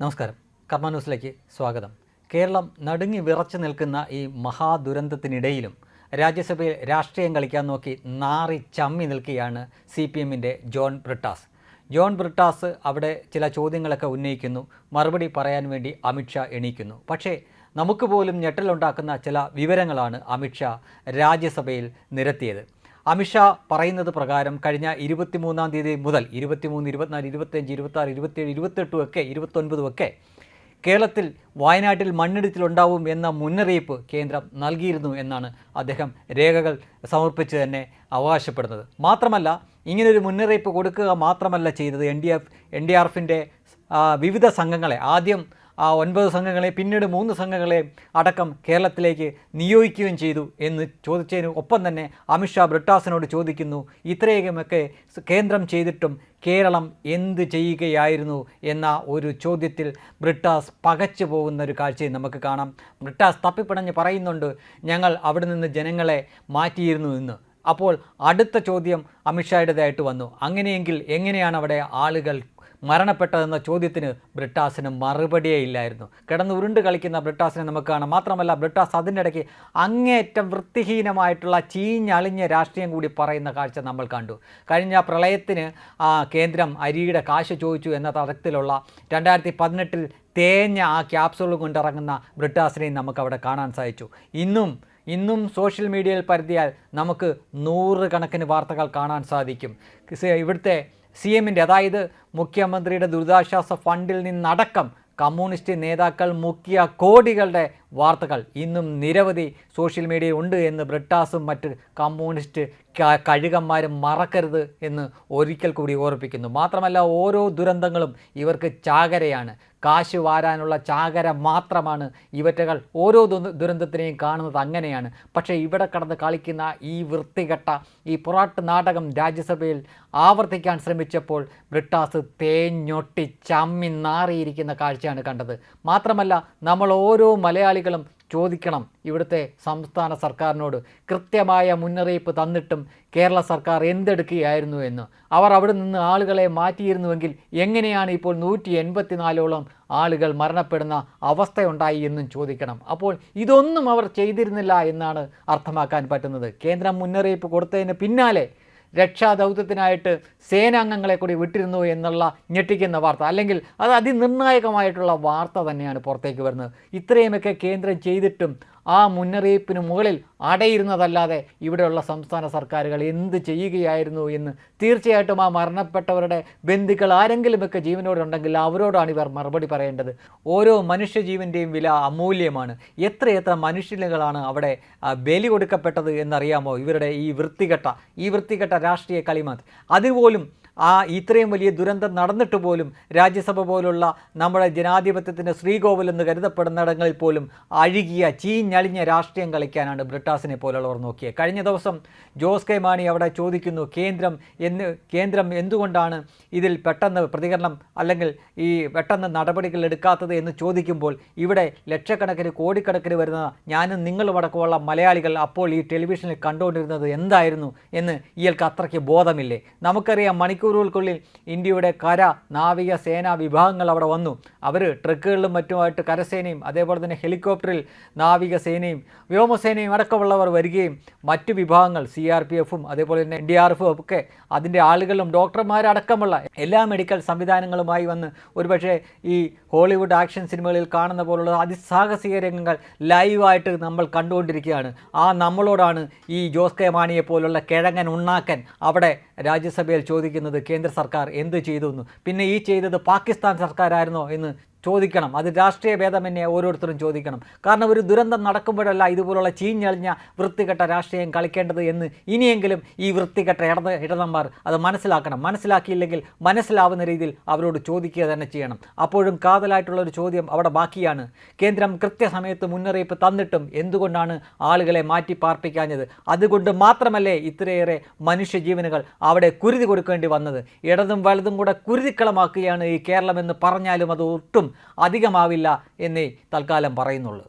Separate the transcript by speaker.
Speaker 1: നമസ്കാരം. കർമ്മ ന്യൂസിലേക്ക് സ്വാഗതം. കേരളം നടുങ്ങി വിറച്ചു നിൽക്കുന്ന ഈ മഹാദുരന്തത്തിനിടയിലും രാജ്യസഭയിൽ രാഷ്ട്രീയം കളിക്കാൻ നോക്കി നാറി ചമ്മി നിൽക്കുകയാണ് സി പി എമ്മിന്റെ ജോൺ ബ്രിട്ടാസ്. ജോൺ ബ്രിട്ടാസ് അവിടെ ചില ചോദ്യങ്ങളൊക്കെ ഉന്നയിക്കുന്നു. മറുപടി പറയാൻ വേണ്ടി അമിത്ഷാ എണീക്കുന്നു. പക്ഷേ നമുക്ക് പോലും ഞെട്ടലുണ്ടാക്കുന്ന ചില വിവരങ്ങളാണ് അമിത്ഷാ രാജ്യസഭയിൽ നിരത്തിയത്. അമിത്ഷാ പറയുന്നത് പ്രകാരം കഴിഞ്ഞ ഇരുപത്തിമൂന്നാം തീയതി മുതൽ ഇരുപത്തിമൂന്ന് ഇരുപത്തിനാല് ഇരുപത്തഞ്ച് ഇരുപത്താറ് ഇരുപത്തേഴ് ഇരുപത്തെട്ടും ഒക്കെ ഇരുപത്തൊൻപതും ഒക്കെ കേരളത്തിൽ വയനാട്ടിൽ മണ്ണിടിച്ചിലുണ്ടാവും എന്ന മുന്നറിയിപ്പ് കേന്ദ്രം നൽകിയിരുന്നു എന്നാണ് അദ്ദേഹം രേഖകൾ സമർപ്പിച്ച് തന്നെ അവകാശപ്പെടുന്നത്. മാത്രമല്ല ഇങ്ങനൊരു മുന്നറിയിപ്പ് കൊടുക്കുക മാത്രമല്ല ചെയ്തത്. N D F N D R എഫിന്റെ വിവിധ സംഘങ്ങളെ ആദ്യം ആ ഒൻപത് സംഘങ്ങളെ പിന്നീട് മൂന്ന് സംഘങ്ങളെ അടക്കം കേരളത്തിലേക്ക് നിയോഗിക്കുകയും ചെയ്തു എന്ന് ചോദിച്ചതിന് ഒപ്പം തന്നെ അമിത്ഷാ ബ്രിട്ടാസിനോട് ചോദിക്കുന്നു ഇത്രയുമൊക്കെ കേന്ദ്രം ചെയ്തിട്ടും കേരളം എന്ത് ചെയ്യുകയായിരുന്നു? എന്ന ഒരു ചോദ്യത്തിൽ ബ്രിട്ടാസ് പകച്ചു പോകുന്ന ഒരു കാഴ്ചയും നമുക്ക് കാണാം. ബ്രിട്ടാസ് തപ്പിപ്പിണഞ്ഞ് പറയുന്നുണ്ട് ഞങ്ങൾ അവിടെ നിന്ന് ജനങ്ങളെ മാറ്റിയിരുന്നു എന്ന്. അപ്പോൾ അടുത്ത ചോദ്യം അമിത്ഷായുടേതായിട്ട് വന്നു അങ്ങനെയെങ്കിൽ എങ്ങനെയാണ് അവിടെ ആളുകൾ മരണപ്പെട്ടതെന്ന ചോദ്യത്തിന് ബ്രിട്ടാസിന് മറുപടിയേ ഇല്ലായിരുന്നു. കിടന്ന് ഉരുണ്ട് കളിക്കുന്ന ബ്രിട്ടാസിനെ നമുക്ക് കാണാം. മാത്രമല്ല ബ്രിട്ടാസ് അതിന്റെ ഇടയ്ക്ക് അങ്ങേയറ്റം വൃത്തിഹീനമായിട്ടുള്ള ചീഞ്ഞളിഞ്ഞ രാഷ്ട്രീയം കൂടി പറയുന്ന കാഴ്ച നമ്മൾ കണ്ടു. കഴിഞ്ഞ പ്രളയത്തിന് ആ, കേന്ദ്രം അരിയുടെ കാശ് ചോദിച്ചു എന്ന തരത്തിലുള്ള രണ്ടായിരത്തി പതിനെട്ടിൽ തേഞ്ഞ ആ ക്യാപ്സൂൾ കൊണ്ടിറങ്ങുന്ന ബ്രിട്ടാസിനെയും നമുക്കവിടെ കാണാൻ സാധിച്ചു. ഇന്നും ഇന്നും സോഷ്യൽ മീഡിയയിൽ പരിധിയാൽ നമുക്ക് നൂറുകണക്കിന് വാർത്തകൾ കാണാൻ സാധിക്കും. ഇവിടുത്തെ സി എമ്മിന്റെ അതായത് മുഖ്യമന്ത്രിയുടെ ദുരിതാശ്വാസ ഫണ്ടിൽ നിന്നടക്കം കമ്മ്യൂണിസ്റ്റ് നേതാക്കൾ മുക്കിയ കോടികളുടെ വാർത്തകൾ ഇന്നും നിരവധി സോഷ്യൽ മീഡിയ ഉണ്ട് എന്ന് ബ്രിട്ടാസും മറ്റ് കമ്മ്യൂണിസ്റ്റ് കഴുകന്മാരും മറക്കരുത് എന്ന് ഒരിക്കൽ കൂടി ഓർപ്പിക്കുന്നു. മാത്രമല്ല ഓരോ ദുരന്തങ്ങളും ഇവർക്ക് ചാകരയാണ്. കാശ് വാരാനുള്ള ചാകര മാത്രമാണ് ഇവറ്റകൾ ഓരോ ദുരന്തത്തിനെയും കാണുന്നത് അങ്ങനെയാണ്. പക്ഷേ ഇവിടെ കടന്ന് കളിക്കുന്ന ഈ വൃത്തികെട്ട ഈ പൊറാട്ട് നാടകം രാജ്യസഭയിൽ ആവർത്തിക്കാൻ ശ്രമിച്ചപ്പോൾ ബ്രിട്ടാസ് തേഞ്ഞൊട്ടി ചമ്മി നാറിയിരിക്കുന്ന കാഴ്ചയാണ് കണ്ടത്. മാത്രമല്ല നമ്മൾ ഓരോ മലയാളികളും ചോദിക്കണം ഇവിടുത്തെ സംസ്ഥാന സർക്കാരിനോട്. കൃത്യമായ മുന്നറിയിപ്പ് തന്നിട്ടും കേരള സർക്കാർ എന്തെടുക്കുകയായിരുന്നു എന്ന്. അവർ അവിടെ നിന്ന് ആളുകളെ മാറ്റിയിരുന്നുവെങ്കിൽ എങ്ങനെയാണ് ഇപ്പോൾ നൂറ്റി എൺപത്തിനാലോളം ആളുകൾ മരണപ്പെടുന്ന അവസ്ഥയുണ്ടായി എന്നും ചോദിക്കണം. അപ്പോൾ ഇതൊന്നും അവർ ചെയ്തിരുന്നില്ല എന്നാണ് അർത്ഥമാക്കാൻ പറ്റുന്നത്. കേന്ദ്രം മുന്നറിയിപ്പ് കൊടുത്തതിന് പിന്നാലെ രക്ഷാദൗത്യത്തിനായിട്ട് സേനാംഗങ്ങളെ കൂടി വിട്ടിരുന്നു എന്നുള്ള ഞെട്ടിക്കുന്ന വാർത്ത അല്ലെങ്കിൽ അത് അതിനിർണായകമായിട്ടുള്ള വാർത്ത തന്നെയാണ് പുറത്തേക്ക് വരുന്നത്. ഇത്രയുമൊക്കെ കേന്ദ്രം ചെയ്തിട്ടും ആ മുന്നറിയിപ്പിന് മുകളിൽ അടയിരുന്നതല്ലാതെ ഇവിടെയുള്ള സംസ്ഥാന സർക്കാരുകൾ എന്ത് ചെയ്യുകയായിരുന്നു എന്ന് തീർച്ചയായിട്ടും ആ മരണപ്പെട്ടവരുടെ ബന്ധുക്കൾ ആരെങ്കിലുമൊക്കെ ജീവനോടുണ്ടെങ്കിൽ അവരോടാണ് ഇവർ മറുപടി പറയേണ്ടത്. ഓരോ മനുഷ്യജീവന്റെയും വില അമൂല്യമാണ്. എത്രയെത്ര മനുഷ്യനുകളാണ് അവിടെ ബലി കൊടുക്കപ്പെട്ടത് എന്നറിയാമോ? ഇവരുടെ ഈ വൃത്തികെട്ട ഈ വൃത്തികെട്ട രാഷ്ട്രീയ കളിമാത് അതുപോലും ആ ഇത്രയും വലിയ ദുരന്തം നടന്നിട്ട് പോലും രാജ്യസഭ പോലുള്ള നമ്മുടെ ജനാധിപത്യത്തിന്റെ ശ്രീകോവിൽ എന്ന് കരുതപ്പെടുന്നിടങ്ങളിൽ പോലും അഴുകിയ ചീഞ്ഞളിഞ്ഞ രാഷ്ട്രീയം കളിക്കാനാണ് ബ്രിട്ടാസിനെ പോലുള്ളവർ നോക്കിയത് കഴിഞ്ഞ ദിവസം ജോസ് കെ മാണി അവിടെ ചോദിക്കുന്നു കേന്ദ്രം എന്ന് കേന്ദ്രം എന്തുകൊണ്ടാണ് ഇതിൽ പെട്ടെന്ന് പ്രതികരണം അല്ലെങ്കിൽ ഈ പെട്ടെന്ന് നടപടികൾ എടുക്കാത്തത്? എന്ന് ചോദിക്കുമ്പോൾ ഇവിടെ ലക്ഷക്കണക്കിന് കോടിക്കണക്കിന് വരുന്ന ഞാനും നിങ്ങളും അടക്കമുള്ള മലയാളികൾ അപ്പോൾ ഈ ടെലിവിഷനിൽ കണ്ടുകൊണ്ടിരുന്നത് എന്തായിരുന്നു എന്ന് ഇയാൾക്ക് അത്രയ്ക്ക് ബോധമില്ലേ? നമുക്കറിയാം മണിക്കൂറുകൾക്കുള്ളിൽ ഇന്ത്യയുടെ കര നാവിക സേനാ വിഭാഗങ്ങൾ അവിടെ വന്നു. അവർ ട്രക്കുകളിലും മറ്റുമായിട്ട് കരസേനയും അതേപോലെ തന്നെ ഹെലികോപ്റ്ററിൽ നാവിക സേനയും വ്യോമസേനയും അടക്കമുള്ളവർ വരികയും മറ്റു വിഭാഗങ്ങൾ സി ആർ പി എഫും അതേപോലെ തന്നെ എൻ ഡി ആർ എഫും ഒക്കെ അതിന്റെ ആളുകളും ഡോക്ടർമാരടക്കമുള്ള എല്ലാ മെഡിക്കൽ സംവിധാനങ്ങളുമായി വന്ന് ഒരുപക്ഷെ ഈ ഹോളിവുഡ് ആക്ഷൻ സിനിമകളിൽ കാണുന്ന പോലുള്ള അതിസാഹസിക രംഗങ്ങൾ ലൈവായിട്ട് നമ്മൾ കണ്ടുകൊണ്ടിരിക്കുകയാണ്. ആ നമ്മളോടാണ് ഈ ജോസ് കെ മാണിയെ പോലുള്ള കിഴങ്ങൻ ഉണ്ണാക്കൻ അവിടെ രാജ്യസഭയിൽ ചോദിക്കുന്നത്. കേന്ദ്ര സർക്കാർ എന്ത് ചെയ്തു എന്ന് പിന്നെ ഈ ചെയ്തത് പാകിസ്ഥാൻ സർക്കാരായിരുന്നോ എന്ന് ചോദിക്കണം. അത് രാഷ്ട്രീയ ഭേദമന്യേ ഓരോരുത്തരും ചോദിക്കണം. കാരണം ഒരു ദുരന്തം നടക്കുമ്പോഴല്ല ഇതുപോലുള്ള ചീഞ്ഞളിഞ്ഞ വൃത്തികെട്ട രാഷ്ട്രീയം കളിക്കേണ്ടത് എന്ന് ഇനിയെങ്കിലും ഈ വൃത്തികെട്ട ഇടത് ഇടതന്മാർ അത് മനസ്സിലാക്കണം. മനസ്സിലാക്കിയില്ലെങ്കിൽ മനസ്സിലാവുന്ന രീതിയിൽ അവരോട് ചോദിക്കുക തന്നെ ചെയ്യണം. അപ്പോഴും കാതലായിട്ടുള്ള ഒരു ചോദ്യം അവിടെ ബാക്കിയാണ്. കേന്ദ്രം കൃത്യസമയത്ത് മുന്നറിയിപ്പ് തന്നിട്ടും എന്തുകൊണ്ടാണ് ആളുകളെ മാറ്റി പാർപ്പിക്കാഞ്ഞത് അതുകൊണ്ട് മാത്രമല്ലേ ഇത്രയേറെ മനുഷ്യജീവനുകൾ അവിടെ കുരുതി കൊടുക്കേണ്ടി വന്നത്? ഇടതും വലതും കൂടെ കുരുതിക്കളമാക്കുകയാണ് ഈ കേരളമെന്ന് പറഞ്ഞാലും അത് ഒട്ടും അധികമാവില്ല എന്നേ തൽക്കാലം പറയുന്നുള്ളൂ.